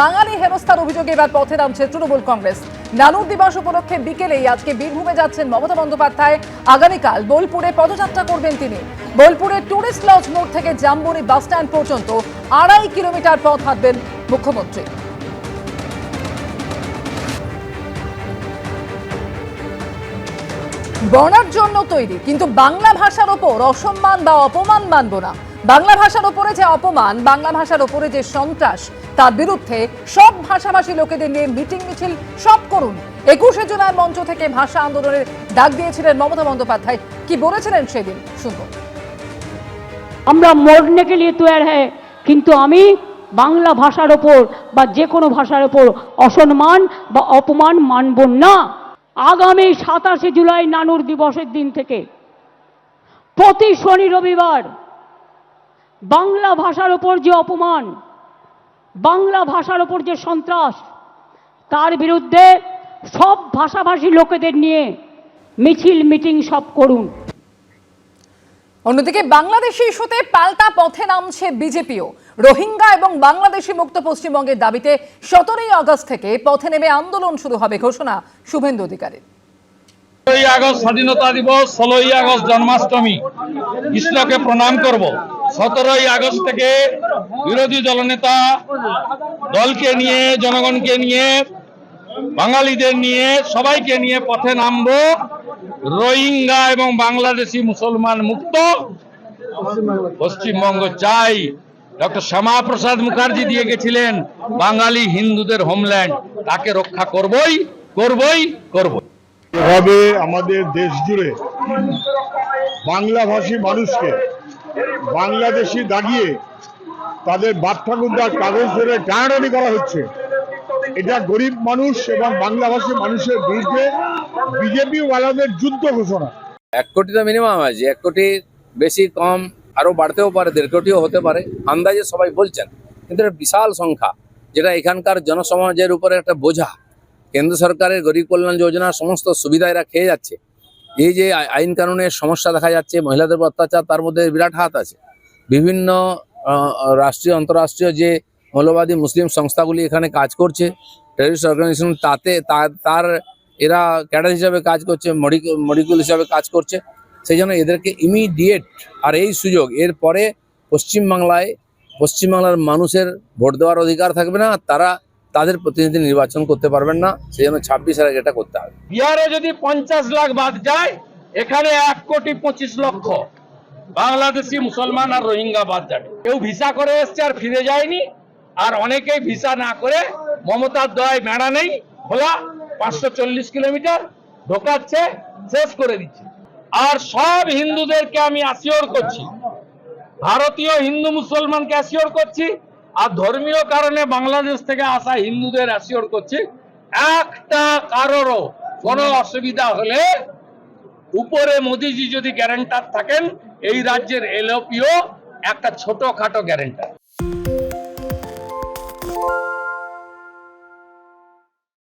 বাঙালি হেনস্থার অভিযোগে এবার পথে নামছে তৃণমূল কংগ্রেস। নানুর দিবস উপলক্ষে বিকেলেই আজকে বীরভূমে যাচ্ছেন মমতা বন্দ্যোপাধ্যায়। আগামীকাল বোলপুরে পদযাত্রা করবেন তিনি। বোলপুরের টুরিস্ট লজ মোড় থেকে জাম্বনি বাস স্ট্যান্ড পর্যন্ত আড়াই কিলোমিটার পথ হাঁটবেন মুখ্যমন্ত্রী। বর্ণার জন্য তৈরি, কিন্তু বাংলা ভাষার ওপর অসম্মান বা অপমান মানব না। বাংলা ভাষার ওপরে যে অপমান, বাংলা ভাষার ওপরে যে সন্ত্রাস, তার বিরুদ্ধে সব ভাষাভাষী লোকেদের নিয়ে মিটিং মিছিল সব করুন। একুশে জুলাই মঞ্চ থেকে ভাষা আন্দোলনের ডাক দিয়েছিলেন মমতা বন্দ্যোপাধ্যায়। কি বলেছিলেন সেদিন? শুনব। আমরা মরনে কে লিয়ে তৈরি হ্যাঁ কিন্তু আমি বাংলা ভাষার ওপর বা যে কোনো ভাষার ওপর অসম্মান বা অপমান মানব না। আগামী সাতাশে জুলাই নানুর দিবসের দিন থেকে প্রতি শনি রবিবার বাংলা ভাষার ওপর যে অপমান, বাংলা ভাষার ওপর যে সন্ত্রাস, তার বিরুদ্ধে সব ভাষাভাষী লোকেদের নিয়ে মিছিল, মিটিং সব করুন। অন্যদিকে বাংলাদেশি ইস্যুতে পাল্টা পথে নামছে বিজেপিও। রোহিঙ্গা এবং বাংলাদেশি মুক্ত পশ্চিমবঙ্গের দাবিতে সতেরোই আগস্ট থেকে পথে নেমে আন্দোলন শুরু হবে ঘোষণা শুভেন্দু অধিকারীর। ষোলোই আগস্ট স্বাধীনতা দিবস, ষোলোই আগস্ট জন্মাষ্টমী। কৃষ্ণকে প্রণাম করব। সতেরোই আগস্ট থেকে বিরোধী দলনেতা দলকে নিয়ে, জনগণকে নিয়ে, বাঙালিদের নিয়ে, সবাইকে নিয়ে পথে নামবো। রোহিঙ্গা এবং বাংলাদেশি মুসলমান মুক্ত। পশ্চিমবঙ্গ চাই। ডক্টর শ্যামাপ্রসাদ মুখার্জি দিয়ে গেছিলেন বাঙালি হিন্দুদের হোমল্যান্ড। তাকে রক্ষা করবই করবই করবই। এভাবে আমাদের দেশ জুড়ে বাংলাভাষী মানুষকে বাংলাদেশি দাগিয়ে তাদের বাপ ঠাকুরদার কাগজ ধরে টানাটানি করা হচ্ছে। এটা গরিব মানুষ এবং বাংলাভাষী মানুষের বিরুদ্ধে বিজেপি ওয়ালাদের যুদ্ধ ঘোষণা। এক কোটি তো মিনিমাম আছে, এক কোটি বেশি কম আরও বাড়তেও পারে, দেড় কোটিও হতে পারে। আন্দাজে সবাই বলছেন, কিন্তু বিশাল সংখ্যা, যেটা এখানকার জনসমাজের উপরে একটা বোঝা। কেন্দ্র সরকারের গরিব কল্যাণ যোজনার সমস্ত সুবিধা এরা খেয়ে যাচ্ছে। এই যে আই- আইন কানুনের সমস্যা দেখা যাচ্ছে, মহিলাদের অত্যাচার তার মধ্যে বিরাট হাত আছে। বিভিন্ন রাষ্ট্রীয়, আন্তঃরাষ্ট্রীয় যে মৌলবাদী মুসলিম সংস্থাগুলি এখানে কাজ করছে টেরিস্ট অর্গানাইজেশন তাতে তার এরা ক্যাডার হিসাবে কাজ করছে মডিকুল হিসাবে কাজ করছে। সেই জন্য এদেরকে ইমিডিয়েট আর এই সুযোগ এর পরে পশ্চিমবাংলায়, পশ্চিমবাংলার মানুষের ভোট দেওয়ার অধিকার থাকবে না, তারা তাদের প্রতিনিধি নির্বাচন করতে পারবেন না, সেই জন্য ছাব্বিশের আগে এটা করতে হবে। বিহারে যদি পঞ্চাশ লাখ বাদ যায়, এখানে এক কোটি পঁচিশ লক্ষ। বাংলাদেশি মুসলমান আর রোহিঙ্গা বাদ যাবে। কেউ ভিসা করে এসছে আর ফিরে যায়নি, আর অনেকেই ভিসা না করে মমতার দয় মেড়া নেই, খোলা পাঁচশো চল্লিশ কিলোমিটার, ঢোকাচ্ছে, শেষ করে দিচ্ছে। আর সব হিন্দুদেরকে আমি অ্যাসিওর করছি, ভারতীয় হিন্দু মুসলমানকে অ্যাসিওর করছি আর ধর্মীয় কারণে বাংলাদেশ থেকে আসা হিন্দুদের অ্যাসিওর করছি, একটা কারোরও কোনো অসুবিধা হলে উপরে মোদিজি যদি গ্যারেন্টার থাকেন, এই রাজ্যের এলওপিও একটা ছোটখাটো গ্যারেন্টার